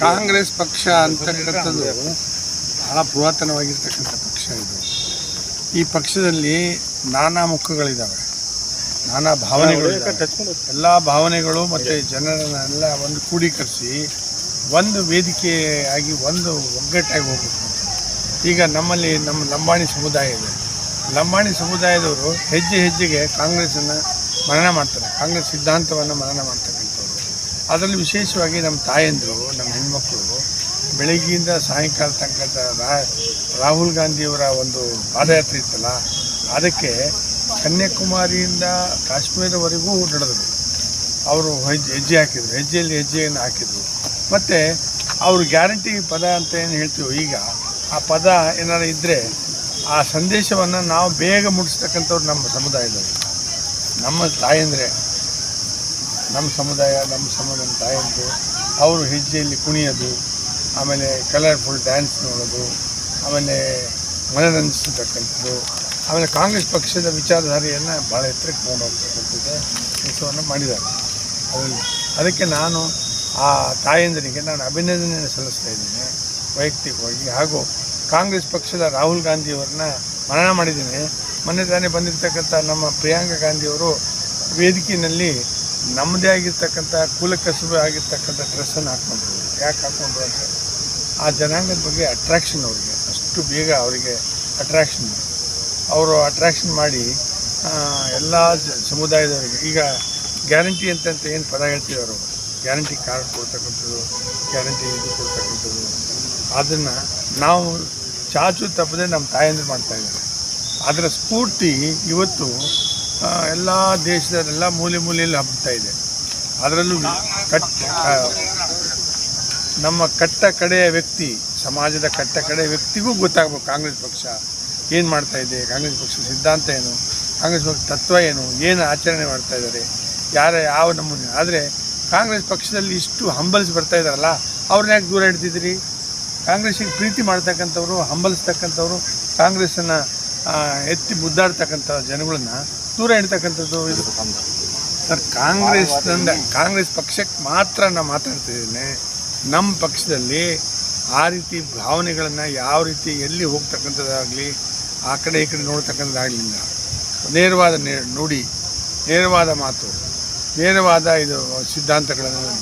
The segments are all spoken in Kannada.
ಕಾಂಗ್ರೆಸ್ ಪಕ್ಷ ಅಂತ ಅಂತಕ್ಕಂಥದ್ದು ಬಹಳ ಪುರಾತನವಾಗಿರ್ತಕ್ಕಂಥ ಪಕ್ಷ ಇದು. ಈ ಪಕ್ಷದಲ್ಲಿ ನಾನಾ ಮುಖಗಳಿದ್ದಾವೆ ನಾನಾ ಭಾವನೆಗಳು ಎಲ್ಲ ಭಾವನೆಗಳು ಮತ್ತು ಜನರನ್ನೆಲ್ಲ ಒಂದು ಕ್ರೋಢೀಕರಿಸಿ ಒಂದು ಆಗಿ ಒಂದು ಒಗ್ಗಟ್ಟಾಗಿ ಹೋಗಬೇಕು. ಈಗ ನಮ್ಮಲ್ಲಿ ನಮ್ಮ ಲಂಬಾಣಿ ಸಮುದಾಯ ಇದೆ. ಲಂಬಾಣಿ ಸಮುದಾಯದವರು ಹೆಜ್ಜೆ ಹೆಜ್ಜೆಗೆ ಕಾಂಗ್ರೆಸ್ಸನ್ನು ಮನನ ಮಾಡ್ತಾರೆ. ಕಾಂಗ್ರೆಸ್ ಸಿದ್ಧಾಂತವನ್ನು ಮನನ ಮಾಡ್ತಕ್ಕಂಥವ್ರು ಅದರಲ್ಲಿ ವಿಶೇಷವಾಗಿ ನಮ್ಮ ತಾಯಂದಿರು, ನಮ್ಮ ಹೆಣ್ಮಕ್ಳು, ಬೆಳಗ್ಗೆಯಿಂದ ಸಾಯಂಕಾಲ ತನಕ ರಾಹುಲ್ ಗಾಂಧಿಯವರ ಒಂದು ಪಾದಯಾತ್ರೆ ಇತ್ತಲ್ಲ, ಅದಕ್ಕೆ ಕನ್ಯಾಕುಮಾರಿಯಿಂದ ಕಾಶ್ಮೀರವರೆಗೂ ನಡೆದರು ಅವರು ಹೆಜ್ಜೆ ಹೆಜ್ಜೆ ಹಾಕಿದರು, ಹೆಜ್ಜೆಯಲ್ಲಿ ಹೆಜ್ಜೆಯನ್ನು ಹಾಕಿದರು. ಮತ್ತು ಅವರು ಗ್ಯಾರಂಟಿ ಪದ ಅಂತ ಏನು ಹೇಳ್ತೀವೋ ಈಗ, ಆ ಪದ ಏನಾರು ಇದ್ದರೆ ಆ ಸಂದೇಶವನ್ನು ನಾವು ಬೇಗ ಮುಟ್ಟಿಸ್ತಕ್ಕಂಥವ್ರು ನಮ್ಮ ಸಮುದಾಯದವರು. ನಮ್ಮ ತಾಯಂದರೆ. ನಮ್ಮ ಸಮುದಾಯ ನಮ್ಮ ಸಮುದಾಯ ತಾಯಂದು ಅವರು ಹೆಜ್ಜೆಯಲ್ಲಿ ಕುಣಿಯೋದು, ಆಮೇಲೆ ಕಲರ್ಫುಲ್ ಡ್ಯಾನ್ಸ್ ನೋಡೋದು, ಆಮೇಲೆ ಮನರಂಜಿಸತಕ್ಕಂಥದ್ದು ಆಮೇಲೆ ಕಾಂಗ್ರೆಸ್ ಪಕ್ಷದ ವಿಚಾರಧಾರೆಯನ್ನು ಭಾಳ ಎತ್ತರಕ್ಕೆ ಹೋಗ್ತಕ್ಕಂಥದ್ದು ಕೆಲಸವನ್ನು ಮಾಡಿದ್ದಾರೆ. ಅದರಲ್ಲಿ ಅದಕ್ಕೆ ನಾನು ಆ ತಾಯಂದರಿಗೆ ನಾನು ಅಭಿನಂದನೆಯನ್ನು ಸಲ್ಲಿಸ್ತಾ ಇದ್ದೀನಿ, ವೈಯಕ್ತಿಕವಾಗಿ. ಹಾಗೂ ಕಾಂಗ್ರೆಸ್ ಪಕ್ಷದ ರಾಹುಲ್ ಗಾಂಧಿಯವರನ್ನ ಮನನ ಮಾಡಿದ್ದೀನಿ. ಮೊನ್ನೆ ತಾನೇ ಬಂದಿರತಕ್ಕಂಥ ನಮ್ಮ ಪ್ರಿಯಾಂಕಾ ಗಾಂಧಿಯವರು ವೇದಿಕೆಯಲ್ಲಿ ನಮ್ಮದೇ ಆಗಿರ್ತಕ್ಕಂಥ ಕುಲಕಸುಬೆ ಆಗಿರ್ತಕ್ಕಂಥ ಡ್ರೆಸ್ಸನ್ನು ಹಾಕ್ಕೊಂಡ್ರು. ಯಾಕೆ ಹಾಕ್ಕೊಂಡ್ರು ಅಂತ ಆ ಜನಾಂಗದ ಬಗ್ಗೆ ಅಟ್ರಾಕ್ಷನ್ ಅವರಿಗೆ. ಅಷ್ಟು ಬೇಗ ಅವರಿಗೆ ಅಟ್ರಾಕ್ಷನ್ ಅವರು ಅಟ್ರಾಕ್ಷನ್ ಮಾಡಿ ಎಲ್ಲ ಸಮುದಾಯದವರಿಗೆ. ಈಗ ಗ್ಯಾರಂಟಿ ಅಂತಂತ ಏನು ಪದ ಹೇಳ್ತೀವಿ ಅವರು? ಗ್ಯಾರಂಟಿ ಕಾರ್ಡ್ ಕೊಡ್ತಕ್ಕಂಥದ್ದು ಗ್ಯಾರಂಟಿ ಇದು ಕೊಡ್ತಕ್ಕಂಥದ್ದು. ಅದನ್ನು ನಾವು ಚಾಚು ತಪ್ಪದೆ ನಮ್ಮ ತಾಯಂದ್ರು ಮಾಡ್ತಾಯಿದ್ದಾರೆ ಅದರ ಸ್ಫೂರ್ತಿ ಇವತ್ತು ಎಲ್ಲ ದೇಶದಲ್ಲೆಲ್ಲ ಮೂಲೆ ಮೂಲೆಯಲ್ಲಿ ಹಬ್ಬುತ್ತಾ ಇದೆ. ಅದರಲ್ಲೂ ಕಟ್ ನಮ್ಮ ಕಟ್ಟ ಕಡೆಯ ವ್ಯಕ್ತಿ, ಸಮಾಜದ ಕಟ್ಟ ಕಡೆಯ ವ್ಯಕ್ತಿಗೂ ಗೊತ್ತಾಗಬೇಕು ಕಾಂಗ್ರೆಸ್ ಪಕ್ಷ ಏನು ಮಾಡ್ತಾ ಇದೆ, ಕಾಂಗ್ರೆಸ್ ಪಕ್ಷದ ಸಿದ್ಧಾಂತ ಏನು, ಕಾಂಗ್ರೆಸ್ ಪಕ್ಷ ತತ್ವ ಏನು ಏನು ಆಚರಣೆ ಮಾಡ್ತಾ ಇದ್ದಾರೆ, ಯಾರ ಯಾವ ನಮೂನೆ. ಆದರೆ ಕಾಂಗ್ರೆಸ್ ಪಕ್ಷದಲ್ಲಿ ಇಷ್ಟು ಹಂಬಲಿಸಿ ಬರ್ತಾ ಇದ್ದಾರಲ್ಲ, ಅವ್ರನ್ನ ಯಾಕೆ ದೂರ ಇಡ್ತಿದ್ದೀರಿ? ಕಾಂಗ್ರೆಸ್ಸಿಗೆ ಪ್ರೀತಿ ಮಾಡ್ತಕ್ಕಂಥವ್ರು ಹಂಬಲಿಸ್ತಕ್ಕಂಥವ್ರು ಕಾಂಗ್ರೆಸ್ಸನ್ನು ಎತ್ತಿ ಮುದ್ದಾಡ್ತಕ್ಕಂಥ ಜನಗಳನ್ನ ದೂರ ಇಡ್ತಕ್ಕಂಥದ್ದು ಇದು. ಸರ್ ಕಾಂಗ್ರೆಸ್ ಕಾಂಗ್ರೆಸ್ ಪಕ್ಷಕ್ಕೆ ಮಾತ್ರ ನಾನು ಮಾತಾಡ್ತಿದ್ದೀನಿ ನಮ್ಮ ಪಕ್ಷದಲ್ಲಿ ಆ ರೀತಿ ಭಾವನೆಗಳನ್ನು ಯಾವ ರೀತಿ ಎಲ್ಲಿ ಹೋಗ್ತಕ್ಕಂಥದ್ದಾಗಲಿ, ಆ ಕಡೆ ಈ ಕಡೆ ನೋಡ್ತಕ್ಕಂಥದ್ದಾಗಲಿಲ್ಲ ನೇರವಾದ ನುಡಿ, ನೇರವಾದ ಮಾತು, ನೇರವಾದ ಇದು ಸಿದ್ಧಾಂತಗಳನ್ನು.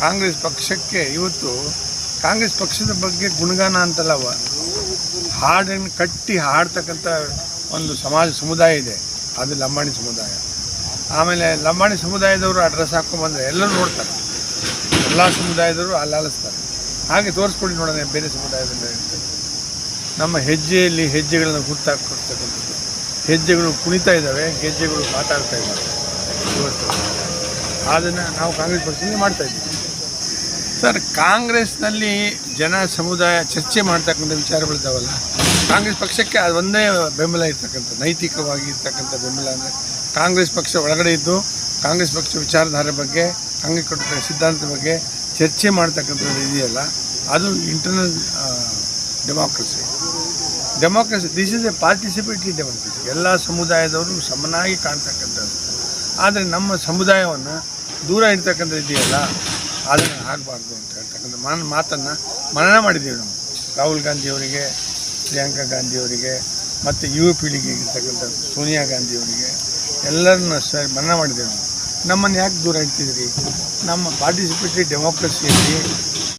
ಕಾಂಗ್ರೆಸ್ ಪಕ್ಷಕ್ಕೆ ಇವತ್ತು, ಕಾಂಗ್ರೆಸ್ ಪಕ್ಷದ ಬಗ್ಗೆ ಗುಣಗಾನ ಅಂತಲ್ಲವ ಹಾಡನ್ನು ಕಟ್ಟಿ ಹಾಡ್ತಕ್ಕಂಥ ಒಂದು ಸಮಾಜ ಸಮುದಾಯ ಇದೆ. ಅದು ಲಂಬಾಣಿ ಸಮುದಾಯ. ಆಮೇಲೆ ಲಂಬಾಣಿ ಸಮುದಾಯದವರು ಆ ಡ್ರೆಸ್ ಹಾಕ್ಕೊಂಬಂದ್ರೆ ಎಲ್ಲರೂ ನೋಡ್ತಾರೆ. ಎಲ್ಲ ಸಮುದಾಯದವರು ಅಲ್ಲಾಲಿಸ್ತಾರೆ. ಹಾಗೆ ತೋರಿಸ್ಕೊಡಿ ನೋಡೋಣ ಬೇರೆ ಸಮುದಾಯದಲ್ಲಿ ನಮ್ಮ ಹೆಜ್ಜೆಯಲ್ಲಿ ಹೆಜ್ಜೆಗಳನ್ನು ಗುರ್ತಾಕೊಡ್ತಕ್ಕಂಥದ್ದು ಹೆಜ್ಜೆಗಳು ಕುಣಿತಾ ಇದ್ದಾವೆ, ಹೆಜ್ಜೆಗಳು ಮಾತಾಡ್ತಾ ಇದ್ದಾವೆ. ಅದನ್ನು ನಾವು ಕಾಂಗ್ರೆಸ್ ಮಾಡ್ತಾ ಇದ್ದೀವಿ. ಸರ್, ಕಾಂಗ್ರೆಸ್ನಲ್ಲಿ ಜನ ಸಮುದಾಯ ಚರ್ಚೆ ಮಾಡ್ತಕ್ಕಂಥ ವಿಚಾರಗಳಿದ್ದಾವಲ್ಲ ಕಾಂಗ್ರೆಸ್ ಪಕ್ಷಕ್ಕೆ ಅದು ಒಂದೇ ಬೆಂಬಲ ಇರ್ತಕ್ಕಂಥ, ನೈತಿಕವಾಗಿ ಇರ್ತಕ್ಕಂಥ ಬೆಂಬಲ ಅಂದರೆ ಕಾಂಗ್ರೆಸ್ ಪಕ್ಷ ಒಳಗಡೆ ಇದ್ದು, ಕಾಂಗ್ರೆಸ್ ಪಕ್ಷ ವಿಚಾರಧಾರೆ ಬಗ್ಗೆ, ಕಾಂಗ್ರೆಸ್ ಕೊಟ್ಟ ಸಿದ್ಧಾಂತದ ಬಗ್ಗೆ ಚರ್ಚೆ ಮಾಡ್ತಕ್ಕಂಥದ್ದು ಇದೆಯಲ್ಲ, ಅದು internal democracy democracy this is a participatory democracy ಎಲ್ಲ ಸಮುದಾಯದವರು ಸಮನಾಗಿ ಕಾಣ್ತಕ್ಕಂಥದ್ದು. ಆದರೆ ನಮ್ಮ ಸಮುದಾಯವನ್ನು ದೂರ ಇಡ್ತಕ್ಕಂಥದ್ದು ಇದೆಯಲ್ಲ ಅದನ್ನು ಆಗಬಾರ್ದು ಅಂತ ಹೇಳ್ತಕ್ಕಂಥ ಮನ ಮಾತನ್ನು ಮನನ ಮಾಡಿದ್ದೀವಿ ನಾವು. ರಾಹುಲ್ ಗಾಂಧಿಯವರಿಗೆ, ಪ್ರಿಯಾಂಕಾ ಗಾಂಧಿಯವರಿಗೆ, ಮತ್ತು ಯುವ ಪೀಳಿಗೆಗೆ ಇರ್ತಕ್ಕಂಥ ಸೋನಿಯಾ ಗಾಂಧಿಯವರಿಗೆ ಎಲ್ಲರನ್ನ ಸರಿ ಮನನ ಮಾಡಿದ್ದೇವೆ ನಮ್ಮನ್ನು ಯಾಕೆ ದೂರ ಇಡ್ತಿದ್ರಿ ನಮ್ಮ ಪಾರ್ಟಿಸಿಪೇಟರಿ ಡೆಮೋಕ್ರಸಿಯಲ್ಲಿ